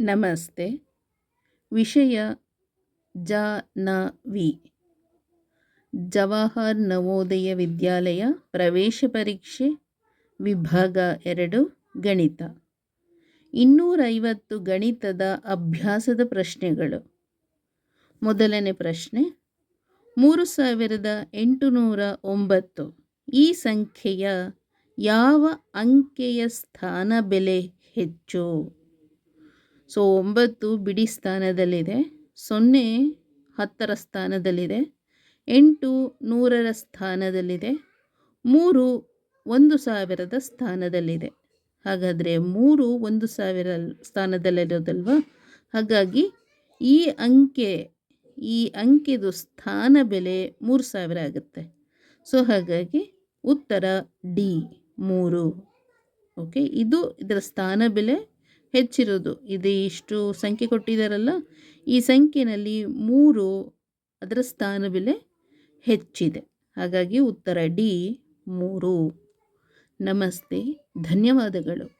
ನಮಸ್ತೆ. ವಿಷಯ ಜ ನ ವಿ. ಜವಾಹರ್ ನವೋದಯ ವಿದ್ಯಾಲಯ ಪ್ರವೇಶ ಪರೀಕ್ಷೆ ವಿಭಾಗ ಎರಡು, ಗಣಿತ. ಇನ್ನೂರೈವತ್ತು ಗಣಿತದ ಅಭ್ಯಾಸದ ಪ್ರಶ್ನೆಗಳು. ಮೊದಲನೇ ಪ್ರಶ್ನೆ, ಮೂರು ಸಾವಿರದ ಎಂಟುನೂರ ಒಂಬತ್ತು ಈ ಸಂಖ್ಯೆಯ ಯಾವ ಅಂಕೆಯ ಸ್ಥಾನ ಬೆಲೆ ಹೆಚ್ಚು? ಸೊ ಒಂಬತ್ತು ಬಿಡಿ ಸ್ಥಾನದಲ್ಲಿದೆ, ಸೊನ್ನೆ ಹತ್ತರ ಸ್ಥಾನದಲ್ಲಿದೆ, ಎಂಟು ನೂರರ ಸ್ಥಾನದಲ್ಲಿದೆ, ಮೂರು ಒಂದು ಸಾವಿರದ ಸ್ಥಾನದಲ್ಲಿದೆ. ಹಾಗಾದರೆ ಮೂರು ಒಂದು ಸಾವಿರ ಸ್ಥಾನದಲ್ಲಿರೋದಲ್ವ? ಹಾಗಾಗಿ ಈ ಅಂಕೆ, ಈ ಅಂಕೆದು ಸ್ಥಾನ ಬೆಲೆ ಮೂರು ಸಾವಿರ ಆಗುತ್ತೆ. ಸೊ ಹಾಗಾಗಿ ಉತ್ತರ ಡಿ ಮೂರು. ಓಕೆ, ಇದು ಇದರ ಸ್ಥಾನ ಬೆಲೆ ಹೆಚ್ಚಿರೋದು ಇದು ಇಷ್ಟು ಸಂಖ್ಯೆ ಕೊಟ್ಟಿದ್ದಾರಲ್ಲ? ಈ ಸಂಖ್ಯೆಯಲ್ಲಿ ಮೂರು ಅದರ ಸ್ಥಾನ ಬೆಲೆ ಹೆಚ್ಚಿದೆ. ಹಾಗಾಗಿ ಉತ್ತರ ಡಿ ಮೂರು. ನಮಸ್ತೆ. ಧನ್ಯವಾದಗಳು.